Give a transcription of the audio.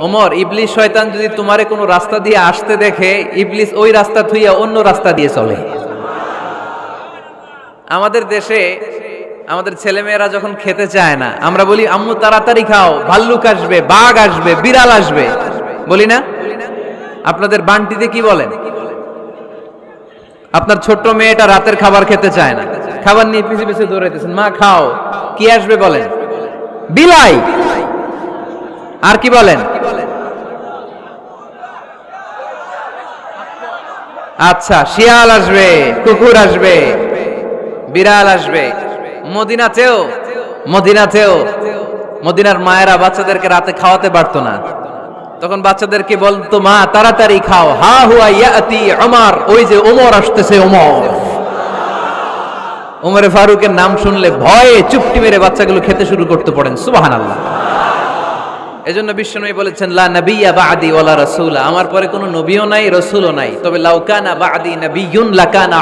ওমর, ইবলিস শয়তান যদি তোমারে কোনো রাস্তা দিয়ে আসতে দেখে, ইবলিস ওই রাস্তা থুইয়া অন্য রাস্তা দিয়ে চলে। আমাদের দেশে আমাদের ছেলেমেয়েরা যখন খেতে চায় না, আমরা বলি, আম্মু, তাড়াতাড়ি খাও, ভাল্লুক আসবে, বাঘ আসবে, বিড়াল আসবে। বলি না? আপনাদের বান্টিতে কি বলেন? আপনার ছোট্ট মেয়েটা রাতের খাবার খেতে চায় না। খাবার নিয়ে পিছে পিছে দৌড়াইতেছেন, মা, খাও। কি আসবে বলেন? বিলাই! আর কি বলেন? আচ্ছা শিয়াল আসবে, কুকুর আসবে, বিড়াল আসবে। মদিনাতেও মদিনাতেও মদিনার মায়েরা বাচ্চাদেরকে রাতে খাওয়াতে পারতো না। তখন বাচ্চাদেরকে বলতো, মা, তাড়াতাড়ি খাও। হা হুয়া ইয়াতি আমার ওই যে ওমর আসতেছে ওমর ওমরে ফারুকের নাম শুনলে ভয়ে চুপটি মেরে বাচ্চাগুলো খেতে শুরু করতে পড়েন, সুবহানাল্লাহ। এজন্য বিশ্বনবী বলেছেন, লা নবিয়া বাদি ওয়ালা রাসূলা। আমার পরে কোনো নবীও নাই, রাসূলও নাই। তবে লাউকানা বাদি নাবিয়্যুন লাকানা